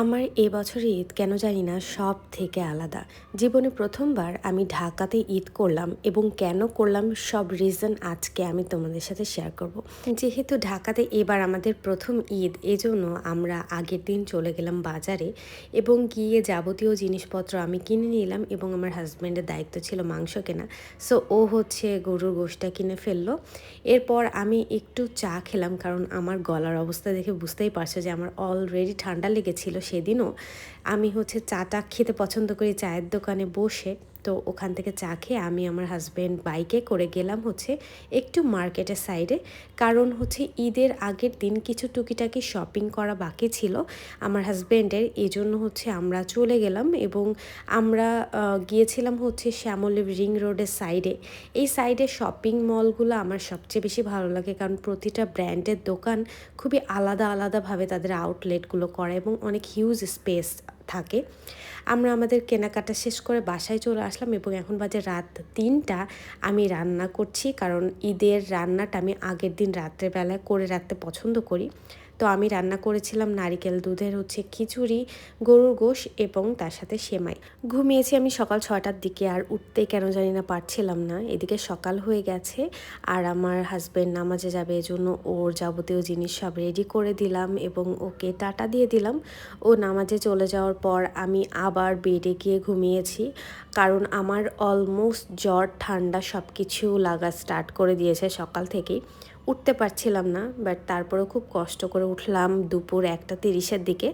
আমার এবছরের ঈদ কেন জানি না সব থেকে আলাদা। জীবনে প্রথমবার আমি ঢাকাতে ঈদ করলাম এবং কেন করলাম সব রিজন আজকে আমি তোমাদের সাথে শেয়ার করব। যেহেতু ঢাকাতে এবার আমাদের প্রথম ঈদ, এজন্য আমরা আগের দিন চলে গেলাম বাজারে এবং গিয়ে যাবতীয় জিনিসপত্র আমি কিনে নিলাম এবং আমার হাজব্যান্ডের দায়িত্ব ছিল মাংস কেনা। সো ও হচ্ছে গরুর গোশটা কিনে ফেলল। এরপর আমি একটু চা খেলাম কারণ আমার গলার অবস্থা দেখে বুঝতেই পারছ যে আমার অলরেডি ঠান্ডা লেগেছিল সেদিনও আমি হচ্ছে চাটা খেতে পছন্দ করি চায়ের দোকানে বসে। তো ওখান থেকে চা খেয়ে আমি আমার হাজব্যান্ড বাইকে করে গেলাম হচ্ছে একটু মার্কেটের সাইডে কারণ হচ্ছে ঈদের আগের দিন কিছু টুকিটাকি শপিং করা বাকি ছিল। আমার হাজব্যান্ডের এই জন্য হচ্ছে আমরা চলে গেলাম এবং আমরা গিয়েছিলাম হচ্ছে শ্যামলী রিং রোডের সাইডে এই সাইডে শপিং মলগুলো আমার সবচেয়ে বেশি ভালো লাগে কারণ প্রতিটা ব্র্যান্ডের দোকান খুবই আলাদা আলাদাভাবে তাদের আউটলেটগুলো করে এবং অনেক হিউজ স্পেস থাকে। আমরা আমাদের কেনাকাটা শেষ করে বাসায় চলে আসলাম এবং এখন বাজে রাত তিনটা। আমি রান্না করছি কারণ ঈদের রান্নাটা আমি আগের দিন রাত্রেবেলায় করে রাখতে পছন্দ করি। তো আমি রান্না করেছিলাম নারিকেল দুধের হচ্ছে খিচুড়ি, গরুর গোশ এবং তার সাথে সেমাই। ঘুমিয়েছি আমি সকাল ছটার দিকে আর উঠতে কেন জানি না পারছিলাম না। এদিকে সকাল হয়ে গেছে আর আমার হাজব্যান্ড নামাজে যাবে এজন্য ওর যাবতীয় জিনিস সব রেডি করে দিলাম এবং ওকে টাটা দিয়ে দিলাম। ও নামাজে চলে যাওয়ার পর আমি আবার বেডে গিয়ে ঘুমিয়েছি কারণ আমার অলমোস্ট জ্বর, ঠান্ডা সব কিছু লাগা স্টার্ট করে দিয়েছে সকাল থেকেই। উঠতে পারছিলাম না বাট তারপরেও খুব কষ্ট করে উঠলাম দুপুর একটা তিরিশের দিকে।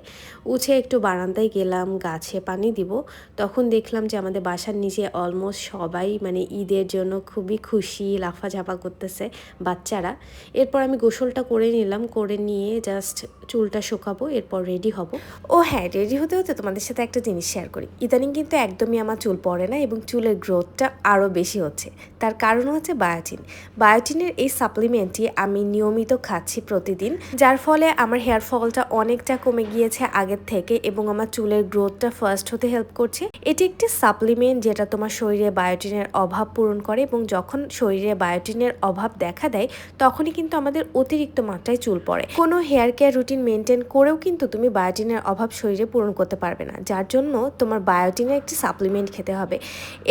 উঠে একটু বারান্দায় গেলাম, গাছে পানি দিব। তখন দেখলাম যে আমাদের বাসার নিচে অলমোস্ট সবাই মানে ঈদের জন্য খুবই খুশি, লাফাঝাপা করতেছে বাচ্চারা। এরপর আমি গোসলটা করে নিলাম, করে নিয়ে জাস্ট চুলটা শুকাবো, এরপর রেডি হব। ও হ্যাঁ রেডি হতে হতে তোমাদের সাথে একটা জিনিস শেয়ার করি। ইদানিং কিন্তু একদমই আমার চুল পড়ে না এবং চুলের গ্রোথটা আরও বেশি হচ্ছে। তার কারণ হচ্ছে বায়োটিন বায়োটিনের এই সাপ্লিমেন্ট মিষ্টি আমি নিয়মিত খাচ্ছি প্রতিদিন, যার ফলে আমার হেয়ার ফলটা অনেকটা কমে গিয়েছে আগের থেকে এবং আমার চুলের গ্রোথটা ফার্স্ট হতে হেল্প করছে। এটি একটি সাপ্লিমেন্ট যেটা তোমার শরীরে বায়োটিনের অভাব পূরণ করে এবং যখন শরীরে বায়োটিনের অভাব দেখা দেয়, তখনই কিন্তু আমাদের অতিরিক্ত মাত্রায় চুল পড়ে। কোনো হেয়ার কেয়ার রুটিন মেনটেন করেও কিন্তু তুমি বায়োটিনের অভাব শরীরে পূরণ করতে পারবে না, যার জন্য তোমার বায়োটিনের একটি সাপ্লিমেন্ট খেতে হবে।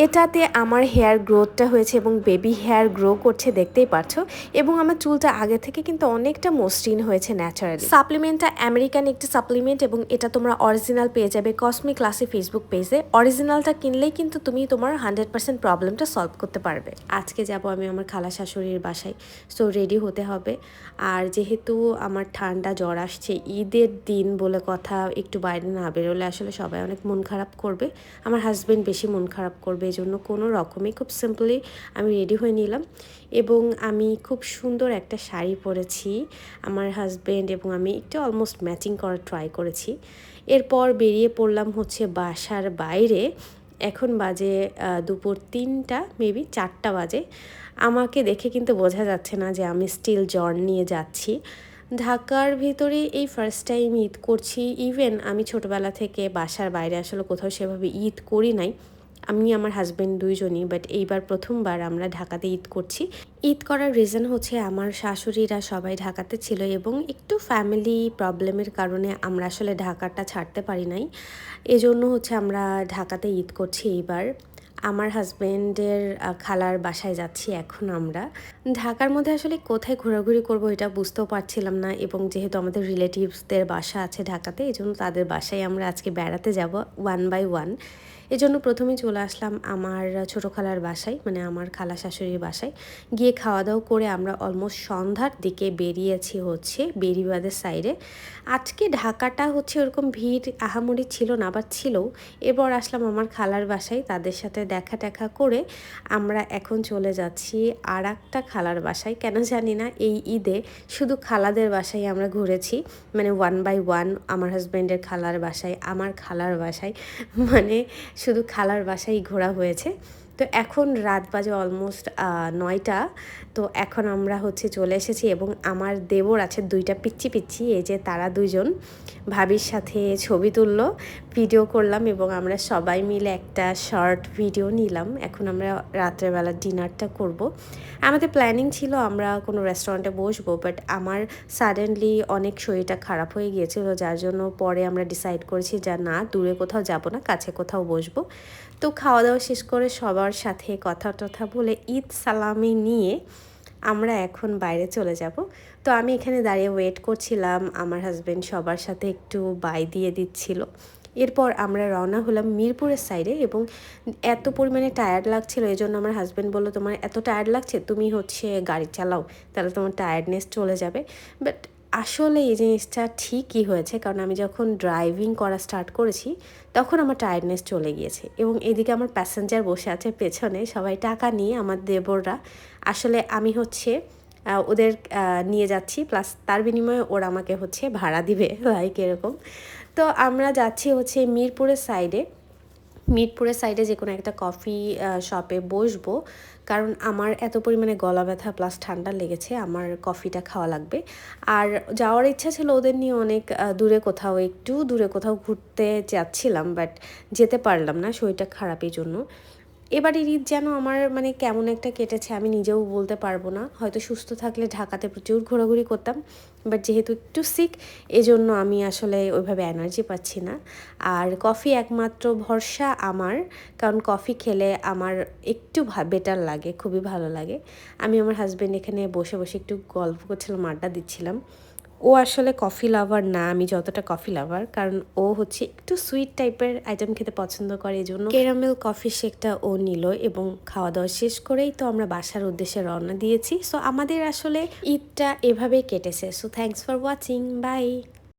এটাতে আমার হেয়ার গ্রোথটা হয়েছে এবং বেবি হেয়ার গ্রো করছে, দেখতেই পারছ? এবং আমার চুলটা আগে থেকে কিন্তু অনেকটা মসৃণ হয়েছে ন্যাচারালি সাপ্লিমেন্টটা আমেরিকান একটি সাপ্লিমেন্ট এবং এটা তোমরা অরিজিনাল পেয়ে যাবে কসমিক ক্লাসে ফেসবুক পেজে অরিজিনালটা কিনলেই কিন্তু তুমি তোমার হান্ড্রেড পার্সেন্ট প্রবলেমটা সলভ করতে পারবে। আজকে যাব আমি আমার খালা শাশুড়ির বাসায় সো রেডি হতে হবে। আর যেহেতু আমার ঠান্ডা জ্বর আসছে, ঈদের দিন বলে কথা, একটু বাইরে না বেরোলে আসলে সবাই অনেক মন খারাপ করবে। আমার হাজব্যান্ড বেশি মন খারাপ করবে এই জন্য কোনো রকমই খুব সিম্পলি আমি রেডি হয়ে নিলাম। এবং আমি খুব সুন্দর একটা শাড়ি পরেছি, আমার হাজব্যান্ড এবং আমি একটু অলমোস্ট ম্যাচিং করার ট্রাই করেছি। এরপর বেরিয়ে পড়লাম হচ্ছে বাসার বাইরে, এখন বাজে দুপুর তিনটা মেবি চারটা বাজে। আমাকে দেখে কিন্তু বোঝা যাচ্ছে না যে আমি স্টিল জ্বর নিয়ে যাচ্ছি। ঢাকার ভিতরে এই ফার্স্ট টাইম ঈদ করছি। ইভেন আমি ছোটবেলা থেকে বাসার বাইরে আসলে কোথাও সেভাবে ঈদ করি নাই। আমি আমার হাজব্যান্ড দুইজনই বাট এইবার প্রথমবার আমরা ঢাকাতে ঈদ করছি। ঈদ করার রিজন হচ্ছে আমার শাশুড়িরা সবাই ঢাকাতে ছিল এবং একটু ফ্যামিলি প্রবলেমের কারণে আমরা আসলে ঢাকাটা ছাড়তে পারি নাই। এজন্য হচ্ছে আমরা ঢাকাতে ঈদ করছি এইবার। আমার হাজব্যান্ডের খালার বাসায় যাচ্ছি এখন আমরা। ঢাকার মধ্যে আসলে কোথায় ঘোরাঘুরি করব এটা বুঝতেও পারছিলাম না এবং যেহেতু আমাদের রিলেটিভসদের বাসা আছে ঢাকাতে এই জন্য তাদের বাসায় আমরা আজকে বেড়াতে যাব ওয়ান বাই ওয়ান এজন্য প্রথমে চলে আসলাম আমার ছোটো খালার বাসায় মানে আমার খালা শাশুড়ির বাসায়। গিয়ে খাওয়া দাওয়া করে আমরা অলমোস্ট সন্ধ্যার দিকে বেরিয়েছি হচ্ছে বেরিবাদের সাইডে আজকে ঢাকাটা হচ্ছে ওরকম ভিড়, আহামরি ছিল না আবার ছিল এরপর আসলাম আমার খালার বাসায়, তাদের সাথে দেখা টেখা করে আমরা এখন চলে যাচ্ছি আর একটা খালার বাসায়। কেন জানি না, এই ঈদে শুধু খালাদের বাসায় আমরা ঘুরেছি মানে ওয়ান বাই ওয়ান আমার হাজব্যান্ডের খালার বাসায়, আমার খালার বাসায়। মানে শুধু খালার বাসায় ঘোরা হয়েছে। তো এখন রাত বাজে অলমোস্ট নয়টা। তো এখন আমরা হচ্ছে চলে এসেছি এবং আমার দেবর আছে দুইটা পিচ্ছি পিচ্ছি এই যে তারা দুজন ভাবির সাথে ছবি তুললো ভিডিও করলাম এবং আমরা সবাই মিলে একটা শর্ট ভিডিও নিলাম। এখন আমরা রাত্রেবেলা ডিনারটা করব। আমাদের প্ল্যানিং ছিল আমরা কোনো রেস্টুরেন্টে বসবো বাট আমার সাডেনলি অনেক শরীরটা খারাপ হয়ে গিয়েছিল, যার জন্য পরে আমরা ডিসাইড করেছি যা না, দূরে কোথাও যাব না, কাছে কোথাও বসবো। তো খাওয়া দাওয়া শেষ করে সবার সাথে কথা টথা বলে ঈদ সালামি নিয়ে আমরা এখন বাইরে চলে যাব। তো আমি এখানে দাঁড়িয়ে ওয়েট করছিলাম, আমার হাজব্যান্ড সবার সাথে একটু বাই দিয়ে দিচ্ছিল। এরপর আমরা রওনা হলাম মিরপুরের সাইডে এবং এত পরিমাণে টায়ার্ড লাগছিল এই জন্য আমার হাজব্যান্ড বলল, তোমার এত টায়ার্ড লাগছে, তুমি হচ্ছে গাড়ি চালাও, তাহলে তোমার টায়ার্ডনেস চলে যাবে। বাট আসলে এই জিনিসটা ঠিকই হয়েছে, কারণ আমি যখন ড্রাইভিং করা স্টার্ট করেছি, তখন আমার টায়ার্ডনেস চলে গিয়েছে এবং এদিকে আমার প্যাসেঞ্জার বসে আছে পেছনে, সবাই টাকা নিয়ে আমার দেবররা। আসলে আমি হচ্ছে ওদের নিয়ে যাচ্ছি প্লাস তার বিনিময়ে ওরা আমাকে হচ্ছে ভাড়া দিবে লাইক এরকম। তো আমরা যাচ্ছি হচ্ছে মিরপুরের সাইডে মিরপুরের সাইডে যে কোনো একটা কফি শপে বসবো। কারণ আমার এত পরিমাণে গলা ব্যথা প্লাস ঠান্ডা লেগেছে, আমার কফিটা খাওয়া লাগবে। আর যাওয়ার ইচ্ছা ছিল ওদের নিয়ে অনেক দূরে কোথাও, একটু দূরে কোথাও ঘুরতে যাচ্ছিলাম বাট যেতে পারলাম না, শরীরটা খারাপের জন্য এবারের ঈদ যেন আমার মানে কেমন একটা কেটেছে আমি নিজেও বলতে পারব না। হয়তো সুস্থ থাকলে ঢাকাতে প্রচুর ঘোরাঘুরি করতাম বাট যেহেতু একটু সিক এজন্য আমি আসলে ওইভাবে এনার্জি পাচ্ছি না। আর কফি একমাত্র ভরসা আমার, কারণ কফি খেলে আমার একটু বেটার লাগে, খুবই ভালো লাগে। আমি আমার হাজব্যান্ড এখানে বসে বসে একটু গল্প করছিলাম, আড্ডা দিচ্ছিলাম। ও আসলে কফি লাভার না, আমি যতটা কফি লাভার কারণ ও হচ্ছে একটু সুইট টাইপের আইটেম খেতে পছন্দ করে এই জন্য ক্যারামেল কফি শেকটা ও নিল এবং খাওয়া দাওয়া শেষ করেই তো আমরা বাসার উদ্দেশ্যে রওনা দিয়েছি। সো আমাদের আসলে ঈদটা এভাবেই কেটেছে। So thanks for watching bye